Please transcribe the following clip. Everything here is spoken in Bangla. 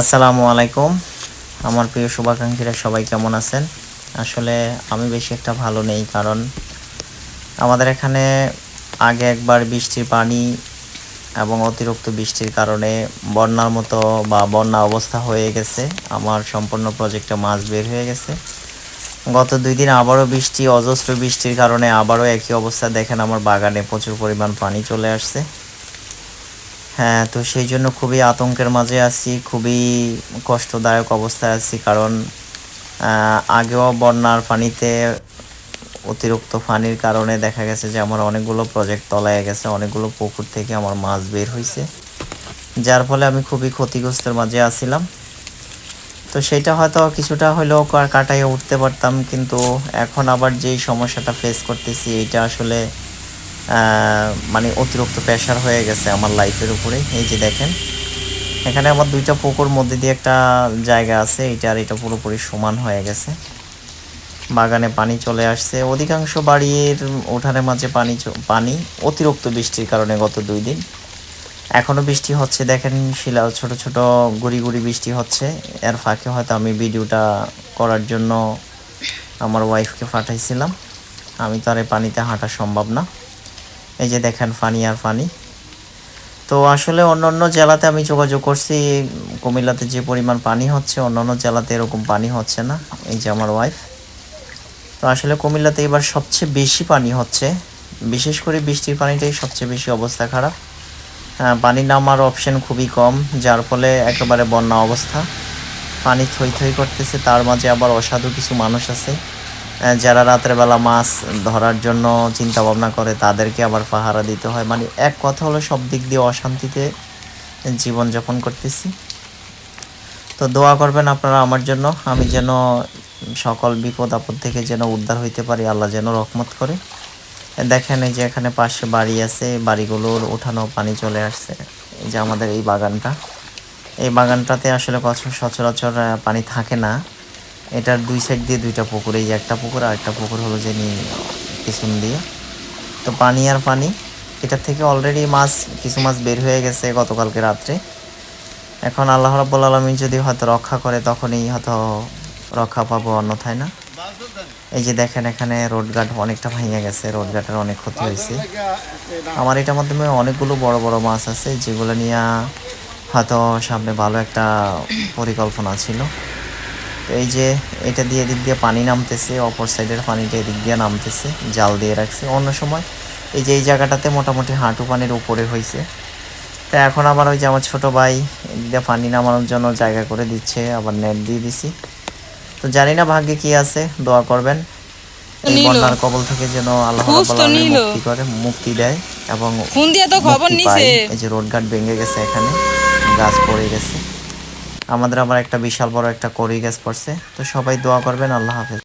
আসসালামু আলাইকুম। আমার প্রিয় শুভাকাঙ্ক্ষীরা, সবাই কেমন আছেন? আসলে আমি বেশি একটা ভালো নেই, কারণ আমাদের এখানে আগে একবার বৃষ্টির পানি এবং অতিরিক্ত বৃষ্টির কারণে বন্যার মতো বা বন্যা অবস্থা হয়ে গেছে। আমার সম্পূর্ণ প্রজেক্টে মাছ বের হয়ে গেছে। গত দুই দিন আবারও বৃষ্টি, অজস্র বৃষ্টির কারণে আবারও একই অবস্থা। দেখেন আমার বাগানে প্রচুর পরিমাণ পানি চলে আসছে। হ্যাঁ তো সেই জন্য খুবই আতঙ্কের মাঝে আছি, খুবই কষ্টদায়ক অবস্থায় আছি কারণ আগেও বন্যার পানিতে অতিরিক্ত পানির কারণে দেখা গেছে যে আমার অনেকগুলো প্রজেক্ট তলায় গেছে, অনেকগুলো পুকুর থেকে আমার মাছ বের হয়েছে যার ফলে আমি খুবই ক্ষতিগ্রস্তের মাঝে আছিলাম। তো সেটা হয়তো কিছুটা হলেও কাটাইয়ে উঠতে পারতাম, কিন্তু এখন আবার যেই সমস্যাটা ফেস করতেছি এটা আসলে মানে অতিরিক্ত প্রেশার হয়ে গেছে আমার লাইফের উপরে। এই যে দেখেন, এখানে আমার দুইটা পুকুর মধ্যে দিয়ে একটা জায়গা আছে এটা আর এটা পুরোপুরি সমান হয়ে গেছে। বাগানে পানি চলে আসছে। অধিকাংশ বাড়ির উঠানের মাঝে পানি পানি অতিরিক্ত বৃষ্টির কারণে গত দুই দিন। এখনও বৃষ্টি হচ্ছে, দেখেন শিলা, ছোট ছোট গুড়ি গুড়ি বৃষ্টি হচ্ছে। এর ফাঁকে হয়তো আমি ভিডিওটা করার জন্য আমার ওয়াইফকে পাঠাইছিলাম। আমি তো আর এই পানিতে হাঁটা সম্ভব না। এই যে দেখেন পানি আর পানি তো আসলে অন্য অন্য জেলাতে আমি যোগাযোগ করছি কুমিল্লাতে যে পরিমাণ পানি হচ্ছে অন্য অন্য জেলাতে এরকম পানি হচ্ছে না এই যে আমার ওয়াইফ তো আসলে কুমিল্লাতে এবার সবচেয়ে বেশি পানি হচ্ছে বিশেষ করে বৃষ্টির পানিটাই সবচেয়ে বেশি অবস্থা খারাপ। আহ, পানি নামার অপশন খুবই কম যার ফলে একেবারে বন্যা অবস্থা। পানি থই থই করতেছে তার মাঝে আবার অসাধু কিছু মানুষ আছে। যারা রাতের বেলা মাছ ধরার জন্য চিন্তা ভাবনা করে, তাদেরকে আবার পাহারা দিতে হয়। মানে এক কথা হলো সব দিক দিয়ে অশান্তিতে জীবনযাপন করতেছি। তো দোয়া করবেন আপনারা আমার জন্য। আমি যেন সকল বিপদ আপদ থেকে যেন উদ্ধার হইতে পারি, আল্লাহ যেন রহমত করে। দেখেন এই যে এখানে পাশে বাড়ি আছে, বাড়িগুলোর উঠানো পানি চলে আসছে। এই যে আমাদের এই বাগানটা। এই বাগানটাতে আসলে সচরাচর পানি থাকে না। এটার দুই সাইড দিয়ে দুইটা পুকুর, এই একটা পুকুর আর একটা পুকুর হলো যে পিছন দিয়ে। তো পানি আর পানি, এটার থেকে অলরেডি মাছ, কিছু মাছ বের হয়ে গেছে গতকালকে রাত্রে। এখন আল্লাহ রাব্বুল আলমিন যদি হয়তো রক্ষা করে, তখনই হয়তো রক্ষা পাবো অন্যথায় না। এই যে দেখেন এখানে রোড গার্ড অনেকটা ভেঙে গেছে, রোড গার্ডের অনেক ক্ষতি হয়েছে। আমার এটার মাধ্যমে অনেকগুলো বড় বড় মাছ আছে, যেগুলো নিয়ে হয়তো সামনে ভালো একটা পরিকল্পনা ছিল। তো এই যে এটা দিয়ে এদিক দিয়ে পানি নামতেছে অপর সাইডের পানিটা এদিক দিয়ে নামতেছে জাল দিয়ে রাখছে। অন্য সময় এই যে এই জায়গাটাতে মোটামুটি হাঁটু পানির উপরে হয়েছে তো এখন আবার ওই যে আমার ছোটো ভাই এদিক দিয়ে পানি নামানোর জন্য জায়গা করে দিচ্ছে আবার নেট দিয়ে দিছি। তো জানি না ভাগ্যে কি আছে দোয়া করবেন। এই বন্যার কবল থেকে যেন আল্লাহ। মুক্তি করে মুক্তি দেয় এবং এই যে ভেঙে গেছে এখানে গাছ পড়ে গেছে। আমাদের আবার একটা বিশাল বড় একটা করি গাছ পড়ছে। তো সবাই দোয়া করবেন, আল্লাহ হাফেজ।